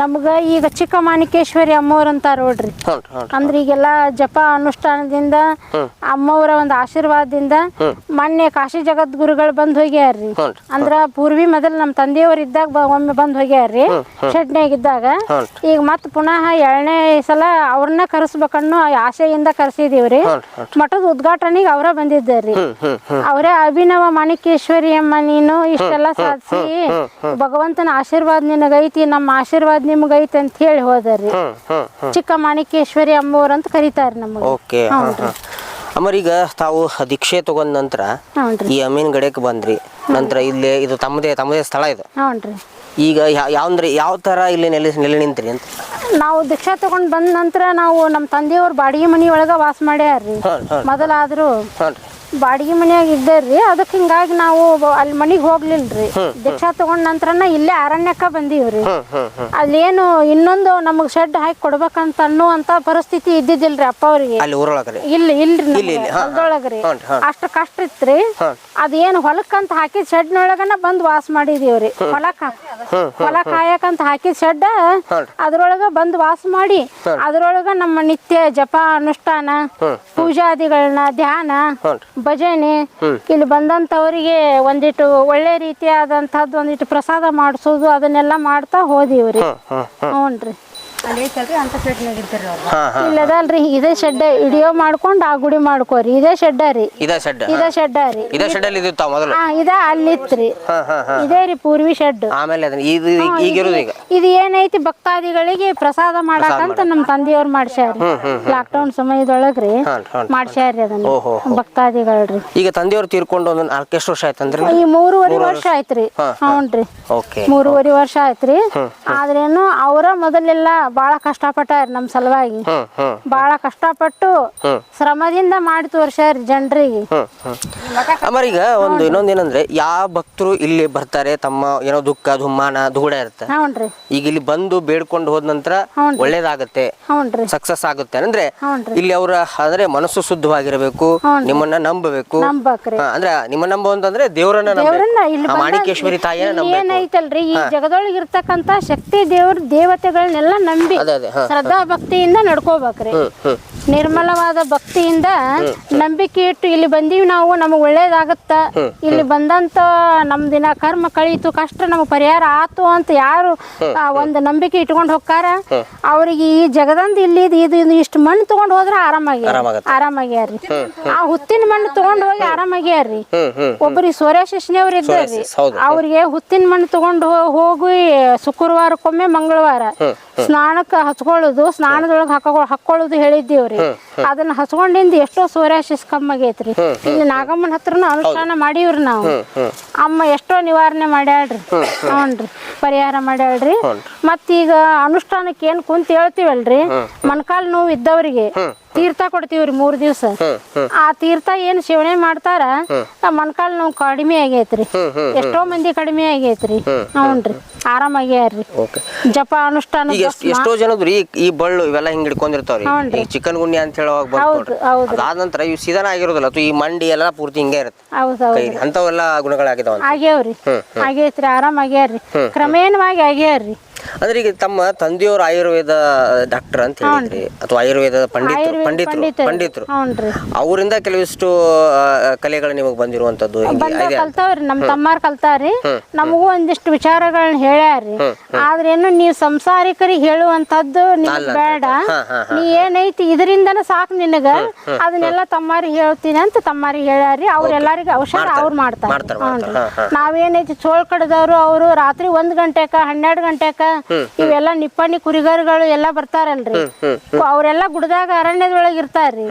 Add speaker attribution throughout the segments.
Speaker 1: ನಮ್ಗ ಈಗ ಚಿಕ್ಕ ಮಾಣಿಕೇಶ್ವರಿ ಅಮ್ಮವ್ರ ಅಂತಾರ ನೋಡ್ರಿ. ಅಂದ್ರ ಈಗೆಲ್ಲ ಜಪ ಅನುಷ್ಠಾನದಿಂದ ಅಮ್ಮವರ ಒಂದು ಆಶೀರ್ವಾದದಿಂದ ಮೊನ್ನೆ ಕಾಶಿ ಜಗದ್ಗುರುಗಳು ಬಂದ್ ಹೋಗ್ಯಾರ್ರಿ. ಅಂದ್ರ ಪೂರ್ವಿ ಮೊದಲ್ ನಮ್ಮ ತಂದೆಯವ್ರ ಇದ್ದಾಗ ಒಮ್ಮೆ ಬಂದ್ ಹೋಗ್ಯಾರ್ರಿ. ಇದ್ದಾಗ. ಈಗ ಮತ್ ಪುನಃ ಎರಡನೇ ಸಲ ಅವ್ರನ್ನ ಕರೆಸ್ಬೇಕನ್ನೋ ಆಶೆಯಿಂದ ಕರೆಸಿದೀವ್ರಿ. ಮಠದ ಉದ್ಘಾಟನೆಗೆ ಅವರ ಬಂದಿದ್ದಾರ್ರಿ. ಅವರೇ ಅಭಿನವ ಮಾಣಿಕೇಶ್ವರಿ ಅಮ್ಮ ನೀನು ಇಷ್ಟೆಲ್ಲ ಸಾಧಿಸಿ ಭಗವಂತನ ಆಶೀರ್ವಾದ ನಿನಗೈತಿ ನಮ್ಮ ಆಶೀರ್ವಾದ ನಿಮಗೈತಿ ಅಂತ ಹೇಳಿ
Speaker 2: ಹೋದ್ರಿ
Speaker 1: ಚಿಕ್ಕ ಮಾಣಿಕೇಶ್ವರಿ ಅಮ್ಮವ್ರ ಅಂತ ಕರೀತಾರ ನಮಗೆ.
Speaker 2: ಓಕೆ ಹಾಂ ಈಗ ತಾವು ದೀಕ್ಷೆ ತಗೊಂಡ ನಂತರ ಈ ಅಮೀನ್ ಗಡೆಗೆ ಬಂದ್ರಿ. ನಂತರ ಇಲ್ಲಿ ಇದು ತಮ್ಮದೇ ತಮ್ಮದೇ ಸ್ಥಳ ಇದು.
Speaker 1: ಹ್ಞೂನ್ರಿ
Speaker 2: ಈಗ ಯಾವಂದ್ರೆ ಯಾವ ತರ ಇಲ್ಲಿ ನೆಲೆ ನೆಲೆ ನಿಂತ್ರಿ ಅಂತ?
Speaker 1: ನಾವು ದೀಕ್ಷಾ ತಗೊಂಡ್ ಬಂದ ನಂತರ ನಾವು ನಮ್ಮ ತಂದೆಯವ್ರ ಬಾಡಿಗೆ ಮನಿ ಒಳಗ ವಾಸ ಮಾಡ್ಯಾರ್ರಿ. ಮೊದಲಾದ್ರೂ
Speaker 2: ರೀ
Speaker 1: ಬಾಡಿಗೆ ಮನ್ಯಾಗ ರೀ ಅದಕ್ಕೆ ಹಿಂಗಾಗಿ ನಾವು ಅಲ್ಲಿ ಮನಿಗೆ ಹೋಗ್ಲಿಲ್ರಿ. ದೀಕ್ಷಾ ತಗೊಂಡ ನಂತರನ ಇಲ್ಲೇ ಅರಣ್ಯಕ್ಕ ಬಂದೀವ್ರಿ. ಅಲ್ಲೇನು ಇನ್ನೊಂದು ನಮಗ್ ಶೆಡ್ ಹಾಕಿ ಕೊಡ್ಬೇಕಂತ ಅನ್ನುವಂತ ಪರಿಸ್ಥಿತಿ ಇದ್ದಿದ್ದಿಲ್ರಿ ಅಪ್ಪ ಅವ್ರಿಗೆ. ಇಲ್ಲಿ ಇಲ್ರಿ. ಹೊಲದೊಳಗ್ರಿ ಅಷ್ಟ ಕಷ್ಟ ಇತ್ರಿ. ಅದೇನು ಹೊಲಕ್ಕಂತ ಹಾಕಿದ ಶೆಡ್ನೊಳಗನ ಬಂದ್ ವಾಸ ಮಾಡಿದೀವ್ರಿ. ಹೊಲಕ್ಕ ಹೊಲ ಕಾಯಕಂತ ಹಾಕಿದ ಶೆಡ್ ಅದ್ರೊಳಗ ಬಂದ್ ವಾಸ ಮಾಡಿ ಅದ್ರೊಳಗ ನಮ್ಮ ನಿತ್ಯ ಜಪ ಅನುಷ್ಠಾನ ಪೂಜಾದಿಗಳನ್ನ ಧ್ಯಾನ ಭಜನೆ ಇಲ್ಲಿ ಬಂದಂತವರಿಗೆ ಒಂದಿಟ್ಟು ಒಳ್ಳೆ ರೀತಿಯಾದಂತಹದ್ದು ಒಂದಿಟ್ಟು ಪ್ರಸಾದ ಮಾಡಿಸೋದು ಅದನ್ನೆಲ್ಲ ಮಾಡ್ತಾ ಹೋದಿವ್ರಿ.
Speaker 2: ಹ್ಞೂ ಹ್ಞೂ
Speaker 1: ಹ್ಞೂನ್ರಿ. ಇಲ್ಲದಲ್ರಿ ಇದೇ ಶೆಡ್ ವಿಡಿಯೋ ಮಾಡ್ಕೊಂಡ್ ಆ ಗುಡಿ ಮಾಡ್ಕೋರಿ. ಇದೇ ಶೆಡ್ ರೀ.
Speaker 2: ಇದ ಶೆಡ್.
Speaker 1: ಇದೇ ಶೆಡ್ಡ ರೀ.
Speaker 2: ಇದ ಇದ್ದಿತ್ತು ತಾವು ಮೊದಲು?
Speaker 1: ಹಾ ಇದ ಅಲ್ಲಿತ್ರಿ ಇದೇ ರೀ ಪೂರ್ವಿ ಶೆಡ್.
Speaker 2: ಆಮೇಲೆ ಅದನ್ನ ಇದು ಈಗ- ಈಗಿರೋದು ಈಗ?
Speaker 1: ಇದು ಏನೈತಿ ಭಕ್ತಾದಿಗಳಿಗೆ ಪ್ರಸಾದ ಮಾಡಾಕಂತ ನಮ್ಮ ತಂದೆಯವ್ರು ಮಾಡ್ಸ್ಯಾರಿ ಲಾಕ್ಡೌನ್ ಸಮಯದೊಳಗ್ರಿ
Speaker 2: ಹಾಂ ಹಾಂ
Speaker 1: ಮಾಡ್ಸ್ಯಾರಿ ಅದನ್ನ
Speaker 2: ಓಹೋ
Speaker 1: ಭಕ್ತಾದಿಗಳ್ರಿ
Speaker 2: ಈಗ ತಂದೆಯವ್ರು ತೀರ್ಕೊಂಡು ಒಂದು ವರ್ಷ ಆಯ್ತಂದ್ರಿ
Speaker 1: ಈ ಮೂರುವರೆ ವರ್ಷ ಆಯ್ತ್ರಿ ಹ್ಞೂನ್ರಿ.
Speaker 2: ಓಕೆ.
Speaker 1: ಮೂರುವರೆ ವರ್ಷ ಆಯ್ತ್ರಿ ಆದ್ರೇನು ಅವರ ಮೊದಲೆಲ್ಲ ಬಾಳ ಕಷ್ಟಪಟ್ಟಾರ ನಮ್ ಸಲುವಾಗಿ. ಬಾಳ ಕಷ್ಟಪಟ್ಟು ಶ್ರಮದಿಂದ ಮಾಡಿ ತೋರ್ಸ್ಯಾರ ಜನರಿಗೆ.
Speaker 2: ಅಮರ್ ಈಗ ಒಂದು ಇನ್ನೊಂದ್ ಏನಂದ್ರೆ ಯಾವ ಭಕ್ತರು ಇಲ್ಲಿ ಬರ್ತಾರೆ ತಮ್ಮ ಏನೋ ದುಃಖ ದುಮ್ಮಾನ ದುಗುಡ ಇರುತ್ತೆ. ಈಗ ಇಲ್ಲಿ ಬಂದು ಬೇಡ್ಕೊಂಡು ಹೋದ ನಂತರ ಒಳ್ಳೇದಾಗತ್ತೆ ಸಕ್ಸಸ್ ಆಗುತ್ತೆ. ಅಂದ್ರೆ ಇಲ್ಲಿ ಅವರ ಅಂದ್ರೆ ಮನಸ್ಸು ಶುದ್ಧವಾಗಿರಬೇಕು ನಿಮ್ಮನ್ನ ನಂಬಬೇಕು.
Speaker 1: ನಂಬಕ್ರಿ.
Speaker 2: ಅಂದ್ರೆ ನಿಮ್ಮ ನಂಬು ಅಂತಂದ್ರೆ ದೇವರನ್ನ ಮಾಣಿಕೇಶ್ವರಿ ತಾಯಿಯನ್ನ ನಂಬಬೇಕು.
Speaker 1: ಏನೈತಲ್ರಿ ಈ ಜಗದೊಳಗೆ ಇರ್ತಕ್ಕಂತ ಶಕ್ತಿ ದೇವ್ರ ದೇವತೆಗಳನ್ನೆಲ್ಲ ನಂಬಿ
Speaker 2: ಹಾ
Speaker 1: ಶ್ರದ್ಧಾ ಭಕ್ತಿಯಿಂದ ನಡ್ಕೋಬೇಕ್ರಿ. ನಿರ್ಮಲವಾದ ಭಕ್ತಿಯಿಂದ ನಂಬಿಕೆ ಇಟ್ಟು ಇಲ್ಲಿ ಬಂದೀವಿ ನಾವು ನಮಗೆ ಒಳ್ಳೇದಾಗತ್ತ. ಇಲ್ಲಿ ಬಂದಂತ ನಮ್ ದಿನ ಕರ್ಮ ಕಳೀತು ಕಷ್ಟ ನಮಗೆ ಪರಿಹಾರ ಆತು ಅಂತ ಯಾರು ಒಂದು ನಂಬಿಕೆ ಇಟ್ಕೊಂಡು ಹೋಗ್ತಾರ? ಅವ್ರಿಗೆ ಈ ಜಗದಂದ ಇಲ್ಲಿ ಇದು ಇದು ಇಷ್ಟು ಮಣ್ಣು ತಗೊಂಡ್ ಹೋದ್ರ ಆರಾಮಾಗ್ಯಾರ. ಆರಾಮಾಗ್ಯಾರ್ರಿ ಆ ಹುತ್ತಿನ ಮಣ್ಣು ತಗೊಂಡ್ ಹೋಗಿ ಆರಾಮಾಗ್ಯಾರ್ರಿ ಒಬ್ಬರಿಗೆ ಸೂರ್ಯಶಿಷ್ಣಿಯವ್ರು ಇದ್ದಾರ್ರಿ. ಅವ್ರಿಗೆ ಹುತ್ತಿನ ಮಣ್ಣು ತಗೊಂಡು ಹೋಗಿ ಶುಕ್ರವಾರಕ್ಕೊಮ್ಮೆ ಮಂಗಳವಾರ. ಸ್ನಾನಕ್ಕೆ ಹಚ್ಕೊಳ್ಳೋದು ಸ್ನಾನದೊಳಗೆ ಹಾಕೋ ಹಾಕೊಳ್ಳೋದು ಹೇಳಿದ್ದೀವ್ರಿ. ಅದನ್ನ ಹಚ್ಕೊಂಡಿಂದ ಎಷ್ಟೋ ಸೂರ್ಯಾಶಿಸ್ ಕಮ್ಮಿ ಆಗೈತ್ರಿ. ಇಲ್ಲಿ ನಾಗಮ್ಮನ ಹತ್ರನ ಅನುಷ್ಠಾನ ಮಾಡೀವ್ರಿ ನಾವು. ಅಮ್ಮ ಎಷ್ಟೋ ನಿವಾರಣೆ ಮಾಡ್ಯಾಳ್ರಿ. ಹ್ಞೂನ್ರಿ. ಪರಿಹಾರ ಮಾಡ್ಯಾಳ್ರಿ. ಮತ್ತೀಗ ಅನುಷ್ಠಾನಕ್ಕೆ ಏನ್ ಕುಂತ ಹೇಳ್ತೀವಲ್ರಿ? ಮೊಣಕಾಲು ನೋವು ಇದ್ದವ್ರಿಗೆ. ತೀರ್ಥ ಕೊಡ್ತೀವ್ರಿ ಮೂರ್ ದಿವ್ಸ. ಆ ತೀರ್ಥ ಏನ್ ಸೇವನೆ ಮಾಡ್ತಾರ? ಮೊಣಕಾಲ್ ನೋವು ಕಡಿಮೆ ಆಗೈತ್ರಿ. ಎಷ್ಟೋ ಮಂದಿ ಕಡಿಮೆ ಆಗೈತ್ರಿ. ಹ್ಞೂನ್ರಿ. ಆರಾಮಾಗ್ಯಾರ್ರಿ ಜಪ ಅನುಷ್ಠಾನ
Speaker 2: ಎಷ್ಟ್- ಜನದ್ರು ಈ ಬಳ್ಳು ಇವೆಲ್ಲ ಹಿಂಗ್ ಹಿಡ್ಕೊಂಡಿರ್ತಾವ್ರಿ. ಈ ಚಿಕನ್ ಗುಂಡಿ ಅಂತ ಹೇಳುವಾಗ ಅದಾದ ನಂತರ ಇವ್ ಸೀದನ ಆಗಿರೋದಿಲ್ಲ. ಅಥವಾ ಈ ಮಂಡಿ ಎಲ್ಲ ಪೂರ್ತಿ ಹಿಂಗೆ ಇರುತ್ತೆ. ಅಂತವೆಲ್ಲ ಗುಣಗಳಾಗಿದಾವ
Speaker 1: ಆಗ್ಯಾವ್ರಿ. ಆಗೈತ್ರಿ ಆರಾಮ್ ಆಗ್ಯಾರ್ರಿ. ಕ್ರಮೇಣವಾಗಿ ಆಗ್ಯಾರ್ರಿ.
Speaker 2: ಅಂದ್ರೆ ಈಗ ತಮ್ಮ ತಂದೆಯವರು ಆಯುರ್ವೇದ ಡಾಕ್ಟರ್ ಅಂತ ಹೇಳಿದ್ರಿ. ಅಥವಾ ಆಯುರ್ವೇದ ಪಂಡಿತರು ಪಂಡಿತರು.
Speaker 1: ಪಂಡಿತರು. ಹ್ಞೂನ್ರಿ
Speaker 2: ಅವರಿಂದ ಕೆಲವಿಷ್ಟು ಕಲೆಗಳು ನಿಮಗೆ ಬಂದಿರುವಂತದ್ದು
Speaker 1: ಬಂದ ಕಲ್ತಾವ್ರಿ ನಮ್ ತಮ್ಮಾರ್ ಕಲ್ತಾವ್ರಿ ನಮಗೂ ಒಂದಿಷ್ಟು ವಿಚಾರಗಳನ್ನ ಹೇಳ್ಯಾರ್ರಿ. ಆದ್ರೇನು ನೀವು ಸಂಸಾರಿಕರಿಗೆ ಹೇಳುವಂತದ್ದು ನಿಮಗ್ ಬೇಡ. ನೀ ಏನೈತಿ ಇದರಿಂದನ ಸಾಕು ನಿನಗ. ಅದನ್ನೆಲ್ಲ ತಮ್ಮಾರಿ ಹೇಳ್ತೀನಿ ಅಂತ ತಮ್ಮಾರಿ ಹೇಳ್ಯಾರ್ರಿ. ಅವ್ರೆಲ್ಲಾರಿಗೂ ಔಷಧ ಅವ್ರು ಮಾಡ್ತಾರೆ. ಹ್ಞೂನ್ರಿ. ನಾವೇನೈತಿ ಚೋಳ್ ಕಡದವ್ರು ಅವರು ರಾತ್ರಿ ಒಂದ್ ಗಂಟೆಕ ಹನ್ನೆರಡು ಗಂಟೆಕ ಇವೆಲ್ಲ ನಿಪ್ಪಣಿ ಕುರಿಗಾರಗಳು ಎಲ್ಲ ಬರ್ತಾರಲ್ರಿ. ಅವ್ರೆಲ್ಲಾ ಗುಡದಾಗ ಅರಣ್ಯದೊಳಗೆ ಇರ್ತಾರ್ರಿ.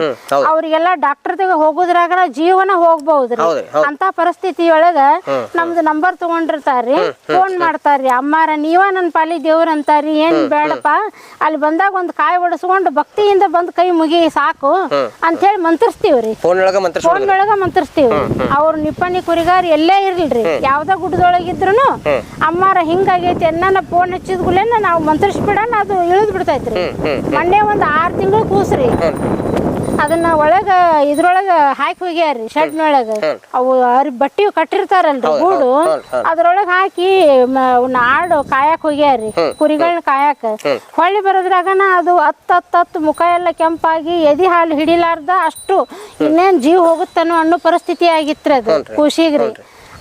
Speaker 1: ಅವ್ರಿಗೆಲ್ಲಾ ಡಾಕ್ಟರ್ ಹೋಗುದ್ರಾಗ ಜೀವನ ಹೋಗ್ಬಹುದ್ರಿ. ಅಂತ ಪರಿಸ್ಥಿತಿ ಒಳಗ ನಮ್ದು ನಂಬರ್ ತಗೊಂಡಿರ್ತಾರ್ರಿ. ಫೋನ್ ಮಾಡ್ತಾರ್ರಿ. ಅಮ್ಮಾರ ನೀವ ನನ್ ಪಾಲಿ ದೇವ್ರ ಅಂತಾರಿ ಏನ್ ಬೇಡಪ್ಪ. ಅಲ್ಲಿ ಬಂದಾಗ ಒಂದ್ ಕಾಯಿ ಒಡಸ್ಕೊಂಡು ಭಕ್ತಿಯಿಂದ ಬಂದ್ ಕೈ ಮುಗಿ ಸಾಕು ಅಂತ ಹೇಳಿ ಮಂತ್ರಿಸ್ತೀವ್ರಿ.
Speaker 2: ಫೋನ್ ಒಳಗ ಮಂತ್ರ
Speaker 1: ಮಂತ್ರಿಸ್ತೀವಿ ಅವ್ರ ನಿಪ್ಪಣಿ ಕುರಿಗಾರ ಎಲ್ಲೇ ಇರ್ಲಿಲ್ರಿ ಯಾವ್ದ ಗುಡ್ಡದೊಳಗಿದ್ರು ಅಮ್ಮಾರ ಹಿಂಗಾಗೈತಿ. ನನ್ನ ಫೋನ್ ಹಚ್ಚಿದ್ಗುಲೇನ ನಾವು ಮಂತ್ರಿಸ್ಬಿಡಣ ಅದು ಇಳಿದ್ ಬಿಡ್ತೈತ್ರಿ. ಮೊನ್ನೆ ಒಂದು ಆರು ತಿಂಗಳು ಕೂಸ್ರಿ. ಅದನ್ನ ಒಳಗ ಇದ್ರೊಳಗ ಹಾಕಿ ಹೋಗ್ಯಾರ್ರಿ ಶೆಡ್ನೊಳಗ. ಅವು ಅರಿ ಬಟ್ಟಿ ಕಟ್ಟಿರ್ತಾರಲ್ರಿ ಗೂಡು. ಅದ್ರೊಳಗ ಹಾಕಿ ಆಡು ಕಾಯಕ್ ಹೋಗ್ಯಾರಿ ಕುರಿಗಳನ್ನ ಕಾಯಕ. ಹೊಳ್ಳಿ ಬರೋದ್ರಾಗನ ಅದು ಹತ್ತ ಹತ್ತ ಹತ್ತು ಮುಖ ಎಲ್ಲ ಕೆಂಪಾಗಿ ಎದಿ ಹಾಲು ಹಿಡಿಲಾರ್ದ ಅಷ್ಟು ಇನ್ನೇನ್ ಜೀವ ಹೋಗುತ್ತನೋ ಅನ್ನೋ ಪರಿಸ್ಥಿತಿ ಆಗಿತ್ರಿ ಅದು ಖುಷಿಗ್ರಿ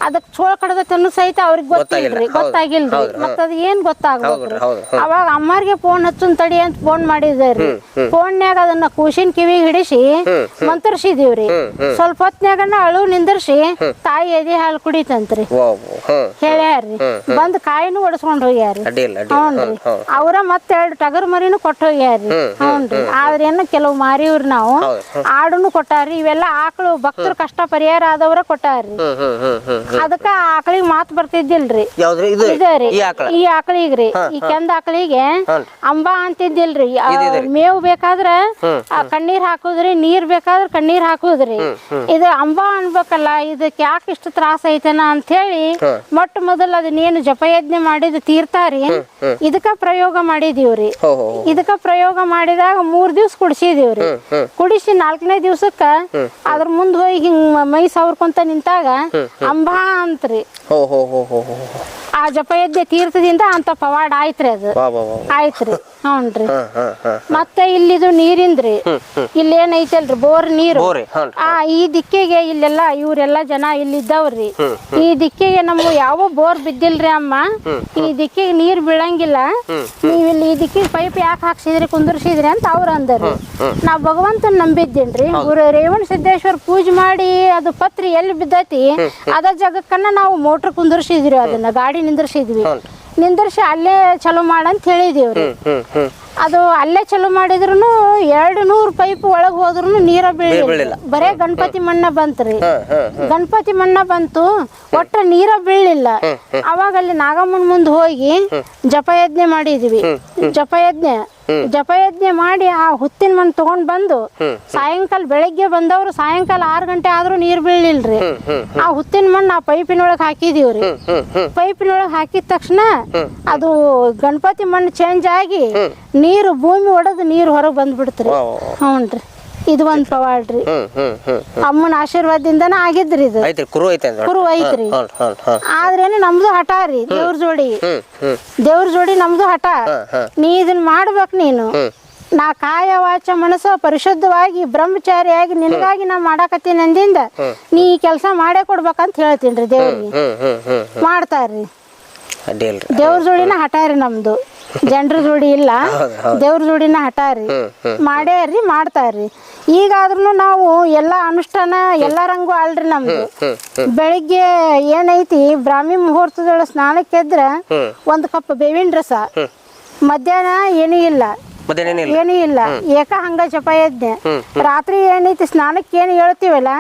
Speaker 1: ಅದಕ್ ಚೋಳ ಕಡದ ತನ್ನ ಸಹಿತ ಅವ್ರಿಗೆ ಗೊತ್ತಿಲ್ರಿ ಗೊತ್ತಾಗಿಲ್ರಿ. ಮತ್ತ ಅದ್ ಏನ್ ಗೊತ್ತಾಗ್ಬೇಕ್ರಿ ಅವಾಗ ಅಮ್ಮಾರ್ಗೆ ಫೋನ್ ಹಚ್ಚನ್ ತಡಿ ಅಂತ ಫೋನ್ ಮಾಡಿದ್ರಿ ಫೋನ್ನ್ಯಾಗ ಅದನ್ನ ಕೂಸಿನ ಕಿವಿ ಹಿಡಿಸಿ ಮಂತರ್ಸಿದೀವ್ರಿ. ಸ್ವಲ್ಪ ಹೊತ್ನ್ಯಾಗನ ಅಳು ನಿಂದರ್ಸಿ ತಾಯಿ ಎದೆ ಹಾಲು ಕುಡಿತಂತ್ರಿ. ಹೇಳ್ಯಾರ್ರಿ. ಬಂದ್ ಕಾಯಿನೂ ಒಡಸ್ಕೊಂಡ್
Speaker 2: ಹೋಗ್ಯಾರಿ
Speaker 1: ಹೌನ್ರಿ ಅವ್ರ ಮತ್ತೆ ಎರಡು ಟಗರ್ ಮರಿನೂ ಕೊಟ್ಟ ಹೋಗ್ಯಾರ್ರಿ. ಹ್ಞೂನ್ರಿ. ಆದ್ರೇನ ಕೆಲವು ಮಾರಿವ್ರಿ ನಾವು ಆಡುನು ಕೊಟ್ಟಾರ್ರಿ. ಇವೆಲ್ಲ ಆಕಳು ಭಕ್ತರ ಕಷ್ಟ ಪರಿಹಾರ ಆದವ್ರ ಕೊಟ್ಟಾರ್ರಿ. ಅದಕ್ಕ ಆಕಳಿಗೆ ಮಾತು ಬರ್ತಿದ್ದಿಲ್ರಿ.
Speaker 2: ಯಾವ್ದ್ರಿ? ಇದು
Speaker 1: ಇದೇರಿ
Speaker 2: ಈ ಆಕಳ.
Speaker 1: ಈ ಆಕಳಿಗ್ರಿ ಈ ಕೆಂದ ಆಕಳಿಗೆ ಅಂಬಾ ಅಂತಿದ್ದಿಲ್ರಿ. ಮೇವು ಮೇವ್ ಬೇಕಾದ್ರ ಆ, ಕಣ್ಣೀರ್ ಹಾಕುದ್ರಿ ನೀರ್ ಬೇಕಾದ್ರ ಕಣ್ಣೀರ್ ಹಾಕುದ್ರಿ. ಇದು ಅಂಬಾ ಅನ್ಬೇಕಲ್ಲ ಇದಕ್ಕೆ ಯಾಕೆ ಇಷ್ಟು ತ್ರಾಸ ಐತನ ಅಂತ ಹೇಳಿ ಮೊಟ್ಟ ಮೊದಲ ಅದನ್ನೇನು ಜಪಯಜ್ಞೆ ಮಾಡಿದ ತೀರ್ತಾರಿ ಇದಕ್ಕ ಪ್ರಯೋಗ ಮಾಡಿದೀವ್ರಿ
Speaker 2: ಹೋ ಹೋ ಹೋ.
Speaker 1: ಇದಕ್ಕ ಪ್ರಯೋಗ ಮಾಡಿದಾಗ ಮೂರ್ ದಿವ್ಸ ಕುಡಿಸಿದೀವ್ರಿ ಕುಡಿಸಿ ನಾಲ್ಕನೇ ದಿವ್ಸಕ್ಕ ಅದ್ರ ಮುಂದ್ ಹೋಗಿ ಹಿಂಗ್ ಮೈ ಸವರ್ಕೊಂತ ನಿಂತಾಗ ಅಂಬಾ ಅಂತ್ರಿ
Speaker 2: ಹೋ ಹೋ ಹೋ ಹೋ ಹೋ.
Speaker 1: ಆ ಜಪಯಜ್ಞ ತೀರ್ಥದಿಂದ ಅಂತ ಪವಾಡ ಆಯ್ತ್ರಿ ಅದು. ಆಯ್ತ್ರಿ ಹ್ಞೂನ್ರಿ. ಮತ್ತೆ ಇಲ್ಲಿದು ನೀರಿಂದ್ರಿ. ಇಲ್ಲಿ ಐತಲ್ರಿ ಬೋರ್ ನೀರು. ಆ ಈ ದಿಕ್ಕಿಗೆ ಇಲ್ಲೆಲ್ಲ ಇವರೆಲ್ಲ ಜನ ಇಲ್ಲಿದ್ದವ್ರಿ. ಈ ದಿಕ್ಕಿಗೆ ನಮ್ಮ ಯಾವ ಬೋರ್ ಬಿದ್ದಿಲ್ರಿ ಅಮ್ಮ. ಈ ದಿಕ್ಕಿಗೆ ನೀರ್ ಬೀಳಂಗಿಲ್ಲ. ನೀವ್ ಇಲ್ಲಿ ಈ ದಿಕ್ಕಿಗೆ ಪೈಪ್ ಯಾಕೆ ಹಾಕ್ಸಿದ್ರಿ ಕುಂದರ್ಸಿದ್ರಿ ಅಂತ ಅವ್ರ ಅಂದರು. ನಾ ಭಗವಂತನ್ ನಂಬಿದ್ದೇನ್ರಿ. ಗುರು ರೇವಣ ಸಿದ್ದೇಶ್ವರ ಪೂಜೆ ಮಾಡಿ ಅದು ಪತ್ರಿ ಎಲ್ಲಿ ಬಿದ್ದೈತಿ ಅದ ಜಾಗಕ್ಕನ್ನ ನಾವು ಮೋಟ್ರ್ ಕುಂದರ್ಸಿದ್ರಿ ಅದನ್ನ ಗಾಡಿ ನಿಂದ್ರಸಿದ್ವಿ ನಿಂದ್ರಸಿ ಅಲ್ಲೇ ಚಲೋ ಮಾಡಂತ ಹೇಳಿದೇವ್ರಿ. ಅದು ಅಲ್ಲೇ ಚಲೋ ಮಾಡಿದ್ರು ಎರಡು ನೂರು ಪೈಪ್ ಒಳಗ್ ಹೋದ್ರು ನೀರ ಬೀಳಿಲ್ಲ. ಬರೇ ಗಣಪತಿ ಮಣ್ಣ ಬಂತ್ರಿ. ಗಣಪತಿ ಮಣ್ಣ ಬಂತು ಒಟ್ಟ ನೀರ ಬೀಳಿಲ್ಲ. ಅವಾಗ ಅಲ್ಲಿ ನಾಗಮ್ಮನ ಮುಂದೆ ಹೋಗಿ ಜಪಯಜ್ಞೆ ಮಾಡಿದ್ವಿ. ಜಪಯಜ್ಞೆ ಜಪಯಜ್ಞ ಮಾಡಿ ಆ ಹುತ್ತಿನ ಮಣ್ಣು ತಗೊಂಡ್ ಬಂದು ಸಾಯಂಕಾಲ ಬೆಳಗ್ಗೆ ಬಂದವರು ಸಾಯಂಕಾಲ ಆರು ಗಂಟೆ ಆದ್ರೂ ನೀರ್ ಬೀಳಿಲ್ರಿ ಆ ಹುತ್ತಿನ ಮಣ್ಣು ಆ ಪೈಪಿನೊಳಗೆ ಹಾಕಿದೀವ್ರಿ. ಪೈಪಿನೊಳಗ್ ಹಾಕಿದ ತಕ್ಷಣ ಅದು ಗಣಪತಿ ಮಣ್ಣು ಚೇಂಜ್ ಆಗಿ ನೀರು ಭೂಮಿ ಒಡೆದು ನೀರು ಹೊರಗೆ ಬಂದ್ಬಿಡ್ತ್ರಿ. ಹ್ಞೂನ್ರಿ. ಇದು ಒಂದು ಪವಾಡ್ರಿ. ಅಮ್ಮನ ಆಶೀರ್ವಾದದಿಂದನ ಆಗಿದ್ರಿ ಇದು.
Speaker 2: ಐತ್ರಿ ಕುರು ಐತೆ
Speaker 1: ಕುರು ಐತ್ರಿ. ಆದ್ರೇನು ನಮ್ದು ಹಠ ರೀ ದೇವ್ರ ಜೋಡಿ. ದೇವ್ರ ಜೋಡಿ ನಮ್ದು ಹಠ. ನೀ ಇದನ್ ಮಾಡ್ಬೇಕು ನೀನು. ನಾ ಕಾಯ ವಾಚ ಮನಸ್ಸು ಪರಿಶುದ್ಧವಾಗಿ ಬ್ರಹ್ಮಚಾರಿಯಾಗಿ ನಿನಗಾಗಿ ನಾ ಮಾಡಾಕತ್ತೀನಿ ಅಂದಿಂದ ನೀ ಈ ಕೆಲಸ ಮಾಡೇ ಕೊಡ್ಬೇಕಂತ ಹೇಳ್ತೀನಿ ರೀ ದೇವ್ರಿಗೆ. ಮಾಡ್ತಾರ್ರಿ. ದೇವ್ರ ಜೋಡಿನ ಹಠ ರೀ ನಮ್ದು. ಜನರ ಜೋಡಿ ಇಲ್ಲ. ದೇವ್ರ ಜೋಡಿನ ಹಟಾರಿ ರೀ. ಮಾಡ್ತಾರಿ ಮಾಡ್ತಾರ್ರಿ ಈಗಾದ್ರೂ ನಾವು ಎಲ್ಲಾ ಅನುಷ್ಠಾನ ಎಲ್ಲರಂಗೂ ಅಲ್ರಿ ನಮ್ದು. ಬೆಳಿಗ್ಗೆ ಏನೈತಿ ಬ್ರಾಹ್ಮಿ ಮುಹೂರ್ತದೊಳ ಸ್ನಾನಕ್ಕೆ ಎದ್ರ ಒಂದ್ ಕಪ್ ಬೇವಿನ ರಸ. ಮಧ್ಯಾಹ್ನ ಏನೂ ಇಲ್ಲ. ಏನೂ ಇಲ್ಲ. ಏಕ ಹಂಗ ಜಪಯಜ್ಞೆ ರಾತ್ರಿ ಏನೈತಿ ಸ್ನಾನಕ್ಕೆ ಏನು ಹೇಳ್ತೀವಲ್ಲ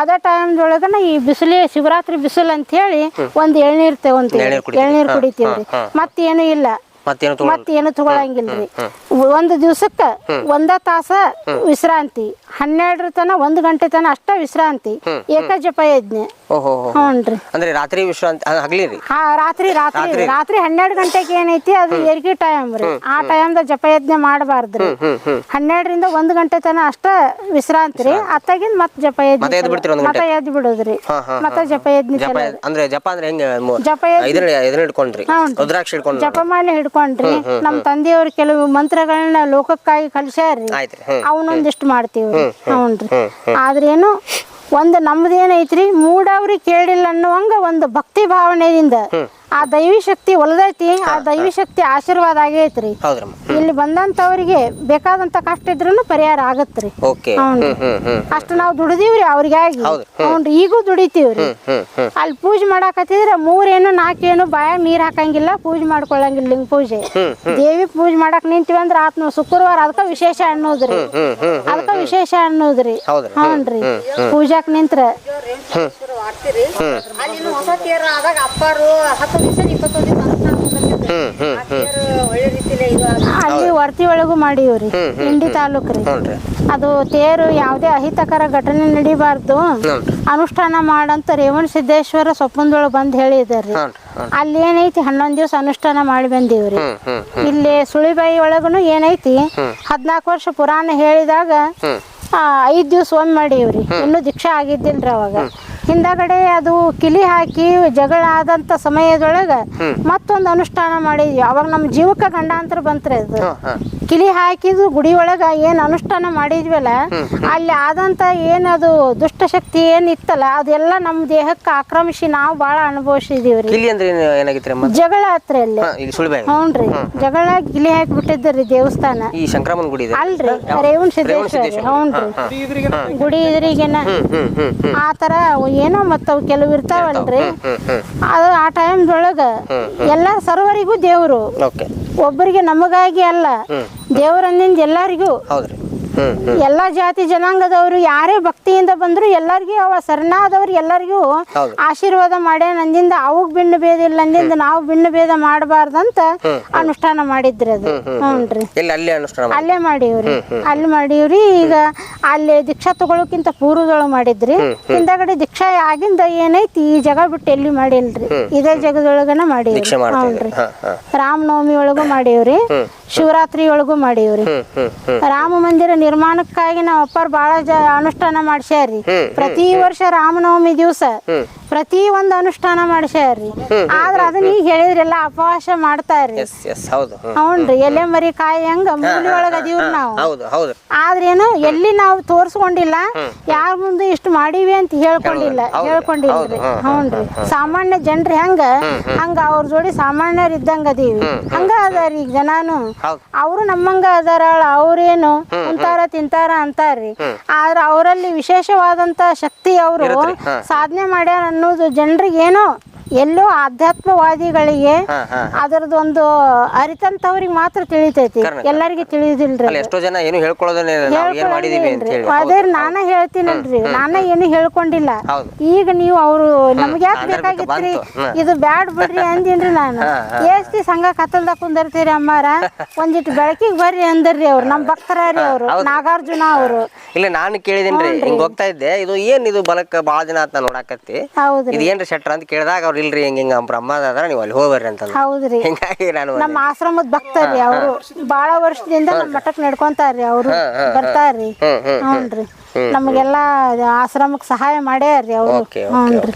Speaker 1: ಅದ ಟೈಮ್ದೊಳಗನ ಈ ಬಿಸಿಲಿ ಶಿವರಾತ್ರಿ ಬಿಸಿಲು ಅಂತ ಹೇಳಿ ಒಂದ್ ಎಳ್ನೀರ್ ತಗೊಂತೀವಿ.
Speaker 2: ಎಳ್ನೀರ್
Speaker 1: ಕುಡಿತೀವ್ರಿ. ಮತ್ತೇನು ಇಲ್ಲ.
Speaker 2: ಮತ್ತೇನು
Speaker 1: ತಗೊಳಂಗಿಲ್ರಿ. ಒಂದು ದಿವ್ಸಕ್ಕ ಒಂದ ತಾಸ ವಿಶ್ರಾಂತಿ. ಹನ್ನೆರಡರ ತನ ಒಂದ್ ಗಂಟೆ ತನ ಅಷ್ಟ ವಿಶ್ರಾಂತಿ. ಏಕ ಜಪಯಜ್ಞೆ
Speaker 2: ಓಹೋ ಹೋ
Speaker 1: ಹ್ಞೂನ್ರಿ.
Speaker 2: ಅಂದ್ರೆ ರಾತ್ರಿ ವಿಶ್ರಾಂತಿ ಆ, ಹಗ್ಲಿ ರೀ
Speaker 1: ಹಾ ರಾತ್ರಿ ರಾತ್ರಿ. ರಾತ್ರಿ. ಹನ್ನೆರಡು ಗಂಟೆಗೆ ಏನೈತಿ ಅದು ಎರ್ಗಿ ಟೈಮ್ ರೀ. ಆ ಟೈಮ್ ಜಪ ಜಪಯಜ್ಞೆ ಮಾಡಬಾರ್ದ್ರಿ. ಹನ್ನೆರಡರಿಂದ ಒಂದ್ ಗಂಟೆ ತನ ಅಷ್ಟ ವಿಶ್ರಾಂತಿ ರೀ. ಅತ್ತಾಗಿಂದ ಮತ್ ಜಪಯಜ್ಞೆ
Speaker 2: ಮತ್ತೆ ಎದ್ದು ಬಿಡ್ತೀರಿ ಒಂದ್
Speaker 1: ಮತ್ತ ಎದ್ದು ಬಿಡೋದ್ರಿ. ಮತ್ತ ಜಪಯಜ್ಞೆ
Speaker 2: ಜಪ
Speaker 1: ಯಜ್ಞ
Speaker 2: ಅಂದ್ರೆ ಜಪ ಅಂದ್ರೆ ಹೆಂಗೆ ಜಪ
Speaker 1: ಯಜ್ಞ
Speaker 2: ಇದನ್ನ. ರುದ್ರಾಕ್ಷಿ ಇಟ್ಕೊಂಡ್ರಿ.
Speaker 1: ಜಪಮಾಲೆ ಹಿಡ್ಕೊಂಡ್ರಿ ನಮ್ ತಂದೆಯವ್ರು ಕೆಲವು ಮಂತ್ರಗಳನ್ನ ಲೋಕಕ್ಕಾಗಿ ಕಲ್ಸ್ಯಾರ್ರಿ ಅವನೊಂದಿಷ್ಟು ಮಾಡ್ತೀವ್ರಿ. ಹ್ಞೂನ್ರಿ. ಆದ್ರೇನು ಒಂದು ನಮ್ದೇನೈತ್ರಿ ಮೂಡವ್ರಿ ಕೇಳಿಲ್ಲ ಅನ್ನುವಂಗ ಒಂದು ಭಕ್ತಿ ಭಾವನೆಯಿಂದ ಆ ದೈವಿ ಶಕ್ತಿ ಒಲದೈತಿ ಆ ದೈವಿ ಶಕ್ತಿ ಆಶೀರ್ವಾದ ಆಗೈತ್ರಿ.
Speaker 2: ಹೌದ್ರಮ್ಮ
Speaker 1: ಇಲ್ಲಿ ಬಂದಂತವರಿಗೆ ಬೇಕಾದಂತ ಕಷ್ಟ ಇದ್ರೂ ಪರಿಹಾರ ಆಗತ್ರಿ.
Speaker 2: ಓಕೆ.
Speaker 1: ಅಷ್ಟು ನಾವು ದುಡಿದೀವ್ರಿ ಅವ್ರಿಗಾಗಿ.
Speaker 2: ಹೌದು.
Speaker 1: ಹ್ಞೂನ್ರಿ ಈಗೂ ದುಡಿತೀವ್ರಿ. ಅಲ್ಲಿ ಪೂಜೆ ಮಾಡಾಕತ್ತಿದ್ರೆ ಮೂರೇನು ನಾಲ್ಕೇನು ಬಾಯ ನೀರ್ ಹಾಕಂಗಿಲ್ಲ ಪೂಜೆ ಮಾಡ್ಕೊಳ್ಳಂಗಿಲ್ಲ ಲಿಂಗ ಪೂಜೆ. ದೇವಿ ಪೂಜೆ ಮಾಡಕ್ ನಿಂತೀವಿ ಅಂದ್ರ ಆತ್ ನಾವು ಶುಕ್ರವಾರ ಅದಕ್ಕ ವಿಶೇಷ ಅನ್ನೋದ್ರಿ. ಅದಕ್ಕ ವಿಶೇಷ ಅನ್ನೋದ್ರಿ.
Speaker 2: ಹೌದ್ರಿ.
Speaker 1: ಹ್ಞೂನ್ರಿ. ಪೂಜಾಕ್ ನಿಂತ್ರ.
Speaker 3: ಅಲ್ಲಿ ಹೊಸ ತೇರು ಆದಾಗ ಅಪ್ಪಾರು ಹತ್ತು
Speaker 1: ಅಲ್ಲಿ ವರ್ತಿ ಒಳಗೂ ಮಾಡಿವ್ರಿ ಹಿಂಡಿ ತಾಲೂಕ್
Speaker 2: ರೀ
Speaker 1: ಅದು ತೇರು ಯಾವುದೇ ಅಹಿತಕರ ಘಟನೆ ನಡಿಬಾರ್ದು. ಅನುಷ್ಠಾನ ಮಾಡಂತ ರೇವಣ ಸಿದ್ದೇಶ್ವರ ಸೊಪ್ಪಂದೊಳಗೆ ಬಂದ್ ಹೇಳಿದಾರ್ರಿ. ಅಲ್ಲಿ ಏನೈತಿ ಹನ್ನೊಂದ್ ದಿವಸ ಅನುಷ್ಠಾನ ಮಾಡಿ ಬಂದೀವ್ರಿ. ಇಲ್ಲಿ ಸುಳಿಬಾಯಿ ಒಳಗನು ಏನೈತಿ ಹದ್ನಾಲ್ಕು ವರ್ಷ ಪುರಾಣ ಹೇಳಿದಾಗ ಐದ್ ದಿವ್ಸ ಒಂದ್ ಮಾಡೀವ್ರಿ. ಇನ್ನು ದೀಕ್ಷಾ ಆಗಿದ್ದಿಲ್ರಿ ಅವಾಗ. ಹಿಂದಗಡೆ ಅದು ಕಿಲಿ ಹಾಕಿ ಜಗಳ ಆದಂತ ಸಮಯದೊಳಗ ಮತ್ತೊಂದು ಅನುಷ್ಠಾನ ಮಾಡಿದ್ವಿ ಅವಾಗ ನಮ್ಮ ಜೀವಕ್ಕೆ ಗಂಡಾಂತರ ಬಂತ್ರಿ ಅದು. ಕಿಲಿ ಹಾಕಿದ್ದು ಗುಡಿ ಒಳಗ ಏನ್ ಅನುಷ್ಠಾನ ಮಾಡಿದ್ವಲ್ಲ ಅಲ್ಲಿ ಆದಂತ ಏನದು ದುಷ್ಟಶಕ್ತಿ ಏನ್ ಇತ್ತಲ್ಲ ಅದೆಲ್ಲ ನಮ್ಮ ದೇಹಕ್ಕೆ ಆಕ್ರಮಿಸಿ ನಾವು ಬಹಳ ಅನುಭವಿಸಿದೀವ್ರಿ.
Speaker 2: ಇಲ್ಲಿ ಅಂದ್ರೆ ಏನು ಏನಾಗಿತ್ರಿ ಅಮ್ಮ?
Speaker 1: ಜಗಳ ಹತ್ರ ಅಲ್ಲಿ.
Speaker 2: ಇಲ್ಲಿ
Speaker 1: ಹ್ಞೂನ್ರಿ ಜಗಳ ಕಿಲಿ ಹಾಕಿ ಬಿಟ್ಟಿದ್ರಿ ದೇವಸ್ಥಾನ.
Speaker 2: ಈ ಗುಡಿ ಇದೆ.
Speaker 1: ಅಲ್ರಿ ರೇವಣ ಸಿದ್ದೇಶ್ವರ ಹ್ಞೂನ್ರಿ ಗುಡಿ ಇದ್ರಿಗೇನ.
Speaker 2: ಆತರ ಹ್ಮ್ ಹ್ಮ್ ಹ್ಮ್.
Speaker 1: ಆ ತರ ಏನೋ ಮತ್ತ ಅವು ಕೆಲವು ಇರ್ತಾವಲ್ರಿ? ಅದು ಆ ಟೈಮ್ದೊಳಗ ಎಲ್ಲ ಸರ್ವರಿಗೂ ದೇವರು. ಒಬ್ಬರಿಗೆ ನಮಗಾಗಿ ಅಲ್ಲ ದೇವರನ್ನಿಂದ ಎಲ್ಲರಿಗೂ.
Speaker 2: ಹೌದ್ರಿ.
Speaker 1: ಎಲ್ಲಾ ಜಾತಿ ಜನಾಂಗದವರು ಯಾರೇ ಭಕ್ತಿಯಿಂದ ಬಂದ್ರು ಎಲ್ಲರಿಗೂ ಅವ ಶರಣಾದವ್ರು ಎಲ್ಲರಿಗೂ ಆಶೀರ್ವಾದ ಮಾಡ್ಯಾನ ಅಂದಿಂದ ಅವಾಗ ಬಿಣ್ಣು ಭೇದ ಇಲ್ಲ ಅಂದಿಂದ ನಾವು ಬಿಣ್ಣು ಭೇದ ಮಾಡಬಾರ್ದಂತ ಅನುಷ್ಠಾನ ಮಾಡಿದ್ರಿ ಅದು. ಹ್ಞೂನ್ರಿ
Speaker 2: ಅಲ್ಲಿ
Speaker 1: ಮಾಡೀವ್ರಿ. ಅಲ್ಲಿ ಮಾಡೀವ್ರಿ ಈಗ ಅಲ್ಲಿ ದೀಕ್ಷಾ ತಗೊಳಕ್ಕಿಂತ ಪೂರ್ವದೊಳಗೆ ಮಾಡಿದ್ರಿ. ಹಿಂದಗಡೆ ದೀಕ್ಷಾ ಆಗಿಂದ ಏನೈತಿ ಈ ಜಗ ಬಿಟ್ಟು ಎಲ್ಲಿ ಮಾಡಿಲ್ರಿ? ಇದೇ ಜಗದೊಳಗನ ಮಾಡೀವ್ರಿ.
Speaker 2: ಹೌನ್ರಿ
Speaker 1: ರಾಮನವಮಿ ಒಳಗೂ ಮಾಡೀವ್ರಿ. ಶಿವರಾತ್ರಿ ಒಳಗೂ ಮಾಡೀವ್ರಿ. ರಾಮ ಮಂದಿರ ನಿರ್ಮಾಣಕ್ಕಾಗಿ ನಮ್ಮ ಅಪ್ಪರ್ ಬಹಳ ಜ ಅನುಷ್ಠಾನ ಮಾಡ್ಸ್ಯಾರ್ರಿ. ಪ್ರತಿ ವರ್ಷ ರಾಮನವಮಿ ದಿವಸ ಪ್ರತಿ ಒಂದು ಅನುಷ್ಠಾನ ಮಾಡ್ಸ್ಯಾರ್ರಿ. ಆದ್ರ ಅದನ್ನ ಈಗ ಹೇಳಿದ್ರೆಲ್ಲ ಅಪವಾಸ ಮಾಡ್ತಾರ್ರಿ.
Speaker 2: ಎಸ್ ಎಸ್ ಹೌದು. ಹ್ಮ್
Speaker 1: ಹೌನ್ರಿ ಎಲೆ ಮರಿ ಕಾಯಿ ಹೆಂಗ ಮೂಲಿ ಒಳಗ ಅದೀವ್ರಿ ನಾವು.
Speaker 2: ಹೌದು ಹೌದು.
Speaker 1: ಆದ್ರೇನು ಎಲ್ಲಿ ನಾವು ತೋರ್ಸ್ಕೊಂಡಿಲ್ಲ ಯಾರ ಮುಂದೆ ಇಷ್ಟು ಮಾಡೀವಿ ಅಂತ ಹೇಳ್ಕೊಂಡಿಲ್ಲ ಹೇಳ್ಕೊಂಡಿಲ್ರಿ. ಹೌನ್ರಿ. ಸಾಮಾನ್ಯ ಜನ್ರಿ ಹೆಂಗ ಹಂಗ ಅವ್ರ ಜೋಡಿ ಸಾಮಾನ್ಯರ್ ಇದ್ದಂಗ ಅದೀವಿ. ಹಂಗ ಅದಾರಿ ಈಗ ಜನಾನು.
Speaker 2: ಅವ್ರು
Speaker 1: ಅವರು ನಮ್ಮಂಗ ಅದಾರ ಅವ್ರೇನು ಉಂತಾರ ತಿಂತಾರ ಅಂತಾರ್ರಿ. ಆದ್ರ ಅವರಲ್ಲಿ ವಿಶೇಷವಾದಂತ ಶಕ್ತಿ ಅವರು ಸಾಧನೆ ಮಾಡ್ಯಾರ ಅನ್ನೋದು ಜನರಿಗೆ ಏನೋ ಎಲ್ಲೋ ಆಧ್ಯಾತ್ಮವಾದಿಗಳಿಗೆ ಅದರದೊಂದು ಅರಿತಂತವ್ರಿಗೆ ಮಾತ್ರ ತಿಳಿತೈತಿ. ಎಲ್ಲರಿಗೂ ತಿಳಿದಿಲ್ರಿ.
Speaker 2: ಎಷ್ಟೋ ಜನ ಏನು ಹೇಳ್ಕೊಳ್ಳೋದನ್ನೇ ನಾವು ಏನ್ ಮಾಡಿದೀವಿ ಅಂತ ಹೇಳಿ
Speaker 1: ಅದೇ ನಾನ ಹೇಳ್ತೀನಲ್ರಿ. ನಾನ ಏನು ಹೇಳ್ಕೊಂಡಿಲ್ಲ. ಈಗ ನೀವು ಅವರು ನಮ್ಗೆ ಯಾಕೆ ಬೇಕಾಗಿತ್ರಿ? ಇದು ಬ್ಯಾಡ್ ಬಿಡ್ರಿ ಅಂದಿನ್ರಿ ನಾನು. ಎಷ್ಟು ಸಂಘ ಕತ್ತಲ್ದಾಗ ಕುಂದಿರ್ತೀರಿ ಅಮ್ಮಾರ? ಒಂದಿಟ್ಟು ಬೆಳಕಿಗೆ ಬರ್ರಿ ಅಂದ್ರಿ ಅವ್ರು. ನಮ್ಮ ರೀ ಅವರು. ನಾಗಾರ್ಜುನ ಅವರು.
Speaker 2: ಇಲ್ಲ ನಾನು ಕೇಳಿದೇನ್ರಿ ಹಿಂಗ್ ಹೋಗ್ತಾ ಇದ್ದೆ. ಇದು ಏನ್ ಇದು ಬಲಕ್ಕ ಬಾಳ ದಿನ ಆತ ನೋಡಾಕತ್ತಿ.
Speaker 1: ಹೌದ್ರಿ.
Speaker 2: ಇದು ಏನ್ರಿ ಶೆಟ್ರ ಅಂತ ಕೇಳಿದಾಗ ಅವ್ರು ಇಲ್ರಿ ಹಿಂಗ ಹಿಂಗ ಬ್ರಹ್ಮದ ಅದ್ರ ನೀವು ಅಲ್ಲಿ ಹೋಗ್ಬರ್ರಿ ಅಂತ
Speaker 1: ಹೌದ್ರಿ.
Speaker 2: ಹಿಂಗಾಗಿ ನಾನು
Speaker 1: ನಮ್ಮ ಆಶ್ರಮದ ಭಕ್ತರಿ ಅವರು. ಬಾಳ ವರ್ಷದಿಂದ ನಮ್ಮ ಮಠಕ್ ನಡ್ಕೊಂತಾರ್ರಿ ಅವರು ಬರ್ತಾರ್ರಿ.
Speaker 2: ಹ್ಮ್ ಹ್ಮ್
Speaker 1: ಹ್ಞೂನ್ರಿ. ನಮಗೆಲ್ಲ ಆಶ್ರಮಕ್ಕೆ ಸಹಾಯ ಮಾಡ್ಯಾರ್ರಿ ಅವರು. ಹ್ಞೂನ್ರಿ.